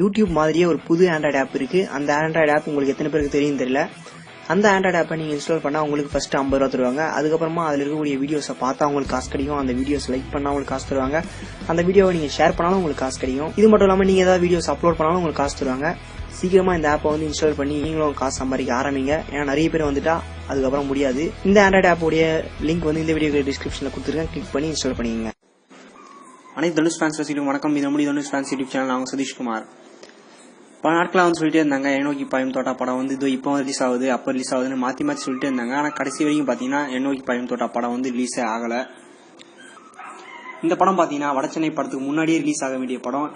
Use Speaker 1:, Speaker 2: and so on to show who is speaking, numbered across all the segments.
Speaker 1: YouTube மாதிரியே ஒரு புது ஆண்ட்ராய்டு ஆப் இருக்கு. அந்த ஆண்ட்ராய்டு ஆப் உங்களுக்கு எத்தனை பேருக்கு தெரியும் தெரியல. அந்த ஆண்ட்ராய்டு ஆப்பை நீங்கள் இன்ஸ்டால் பண்ணால் உங்களுக்கு ஃபர்ஸ்ட் ஐம்பது ரூபா தருவாங்க. அதுக்கப்புறமா அதில் இருக்கக்கூடிய வீடியோஸை பார்த்தா உங்களுக்கு காசு கிடைக்கும். அந்த வீடியோஸ் லைக் பண்ணால் உங்களுக்கு காசு தருவாங்க. அந்த வீடியோவை நீங்கள் ஷேர் பண்ணாலும் உங்களுக்கு காசு கிடைக்கும். இது மட்டும் இல்லாமல் நீங்கள் ஏதாவது வீடியோஸ் அப்லோட் பண்ணாலும் உங்களுக்கு காசு தருவாங்க. சீக்கிரமா இந்த ஆப்பை வந்து இன்ஸ்டால் பண்ணி நீங்களும் காசு சம்பாதிக்க ஆரம்பிங்க. ஏன்னா நிறைய பேர் வந்துட்டா அதுக்கப்புறம் முடியாது. இந்த ஆண்ட்ராய்டு ஆப்போடைய லிங்க் வந்து இந்த வீடியோ டிஸ்கிரிப்ஷனில் கொடுத்துருக்கேன். கிளிக் பண்ணி இன்ஸ்டால் பண்ணிக்கங்க.
Speaker 2: அனைத்து தனுஷ் ஃபேன்ஸ் ரசிகர்களும் வணக்கம். இது நம்முடைய தனுஷ் ஃபேன்ஸ் யூடியூப் சேனல் நான் சதீஷ்குமார். பல நாட்களாக வந்து சொல்லிட்டே இருந்தாங்க. எண்ணோக்கி பாயம் தோட்டா படம் வந்து இது இப்போ ரிலீஸ் ஆகுது அப்போ ரிலீஸ் ஆகுதுன்னு மாற்றி மாற்றி சொல்லிட்டே இருந்தாங்க. ஆனால் கடைசி வரைக்கும் பார்த்தீங்கன்னா எண்ணோக்கி பாயம் தோட்டா படம் வந்து ரிலீஸே ஆகலை. இந்த படம் பார்த்தீங்கன்னா வடச்சென்னை படத்துக்கு முன்னாடியே ரிலீஸ் ஆக வேண்டிய படம்.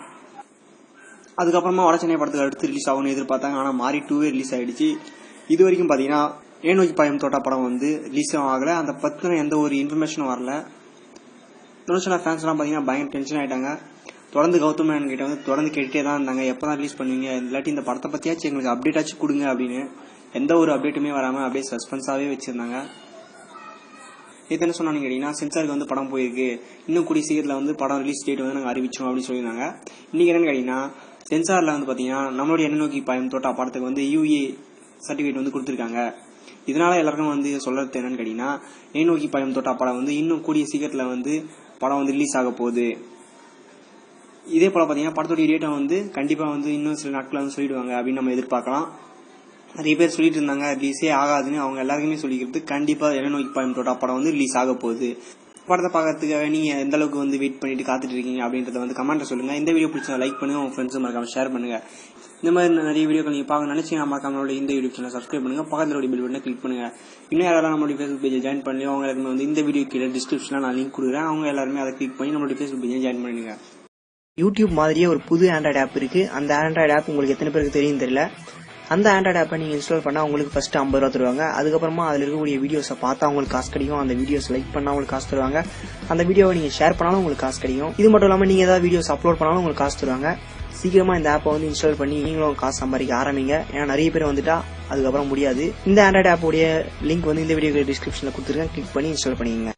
Speaker 2: அதுக்கப்புறமா வடச்சென்னை படத்துக்கு அடுத்து ரிலீஸ் ஆகும்னு எதிர்பார்த்தாங்க. ஆனால் மாறி டூவே ரிலீஸ் ஆகிடுச்சு இது வரைக்கும் பார்த்தீங்கன்னா ஏனோக்கி பாயம் தோட்டா படம் வந்து ரிலீஸும் ஆகலை. அந்த பற்றின எந்த ஒரு இன்ஃபர்மேஷனும் வரல. தனுஷனா ஃபேன்ஸ்லாம் பார்த்தீங்கன்னா பயங்கர டென்ஷன் ஆயிட்டாங்க. தொடர்ந்து கௌதம் மேனன் கிட்ட வந்து தொடர்ந்து கேட்டுட்டே தான் இருந்தாங்க. எப்போ தான் ரிலீஸ் பண்ணுவீங்க? இல்லாட்டி இந்த படத்தை பற்றியாச்சும் எங்களுக்கு அப்டேட் ஆச்சு கொடுங்க அப்படின்னு. எந்த ஒரு அப்டேட்டுமே வராமல் அப்படியே சஸ்பென்ஸாகவே வச்சுருந்தாங்க. இது என்ன சொன்னாங்க கேட்டீங்கன்னா சென்சாருக்கு வந்து படம் போயிருக்கு. இன்னும் கூடிய சீக்கிரத்தில் வந்து படம் ரிலீஸ் டேட் வந்து நாங்கள் அறிவிச்சோம் அப்படின்னு சொல்லியிருந்தாங்க. இன்றைக்கி என்னென்னு கேட்டிங்கன்னா சென்சாரில் வந்து பார்த்தீங்கன்னா நம்மளுடைய என்ன நோக்கி பாயம் தோட்டா படத்துக்கு வந்து யூஏ சர்டிஃபிகேட் வந்து கொடுத்துருக்காங்க. இதனால் எல்லாருக்கும் வந்து சொல்கிறது என்னென்னு கேட்டிங்கன்னா ஏ நோக்கி பாயம் தோட்டா படம் வந்து இன்னும் கூடிய சீக்கிரத்தில் வந்து படம் வந்து ரிலீஸ் ஆக போகுது. இதே போல பார்த்தீங்கன்னா படத்துடைய டேட்டை வந்து கண்டிப்பாக வந்து இன்னும் சில நாட்கள் வந்து சொல்லிடுவாங்க அப்படின்னு நம்ம எதிர்பார்க்கலாம். நிறைய பேர் சொல்லிட்டு இருந்தாங்க ரிலீஸே ஆகாதுன்னு அவங்க எல்லாருக்குமே சொல்லிக்கிறது கண்டிப்பாக என்ன நோக்கி பாயம் படம் வந்து ரிலீஸ் ஆக போகுது. படத்தை பார்க்கறதுக்காக நீங்கள் எந்த அளவுக்கு வந்து வெயிட் பண்ணிட்டு காத்துட்டு இருக்கீங்க அப்படின்றத வந்து கமெண்ட்டில் சொல்லுங்க. இந்த வீடியோ பிடிச்சா லைக் பண்ணுங்க உங்க ஃப்ரெண்ட்ஸும் மறக்காம ஷேர் பண்ணுங்க. இந்த மாதிரி நிறைய வீடியோக்கள் நீங்கள் பார்க்க நினைச்சீங்கன்னா மறக்காம நம்மளோட இந்த யூடியூப் சேனல் சப்ஸ்கிரைப் பண்ணுங்க. பக்கத்தில் ஒரு பில் பட்டனை கிளிக் பண்ணுங்க. இன்னும் யாராவது நம்மளுடைய ஃபேஸ்புக் பேஜை ஜாயின் பண்ணலையோ அவங்க எல்லாருமே வந்து இந்த வீடியோ கீழே டிஸ்கிரிப்ஷனில் நான் லிங்க் கொடுக்குறேன். அவங்க எல்லாருமே அதை கிளிக் பண்ணி நம்மளுடைய ஃபேஸ்புக் பேஜை ஜாயின் பண்ணுங்க
Speaker 1: யூடியூப் மாதிரியே ஒரு புது ஆண்ட்ராய்டு ஆப் இருக்குது அந்த ஆண்ட்ராய்டு ஆப் உங்களுக்கு எத்தனை பேருக்கு தெரியும் தெரியல. அந்த ஆண்ட்ராய்டு ஆப்பை நீங்கள் இன்ஸ்டால் பண்ணால் உங்களுக்கு ஃபர்ஸ்ட் ஐம்பது ரூபா தருவாங்க. அதுக்கப்புறமா அதில் இருக்கக்கூடிய வீடியோஸை பார்த்தா உங்களுக்கு காசு கிடைக்கும். அந்த வீடியோஸ் லைக் பண்ணால் உங்களுக்கு காசு தருவாங்க. அந்த வீடியோவை நீங்கள் ஷேர் பண்ணாலும் உங்களுக்கு காசு கிடைக்கும். இது மட்டும் இல்லாமல் நீங்கள் ஏதாவது வீடியோஸ் அப்லோட் பண்ணாலும் உங்களுக்கு காசு தருவாங்க. சீக்கிரமா இந்த ஆப்பை வந்து இன்ஸ்டால் பண்ணி நீங்களும் காசு சம்பாதிக்க ஆரம்பிங்க. ஏன்னா நிறைய பேர் வந்துட்டா அதுக்கப்புறம் முடியாது. இந்த ஆண்ட்ராய்டு ஆப்போடைய லிங்க் வந்து இந்த வீடியோ டிஸ்கிரிப்ஷனில் கொடுத்துருக்கேன். கிளிக் பண்ணி இன்ஸ்டால் பண்ணிக்கோங்க.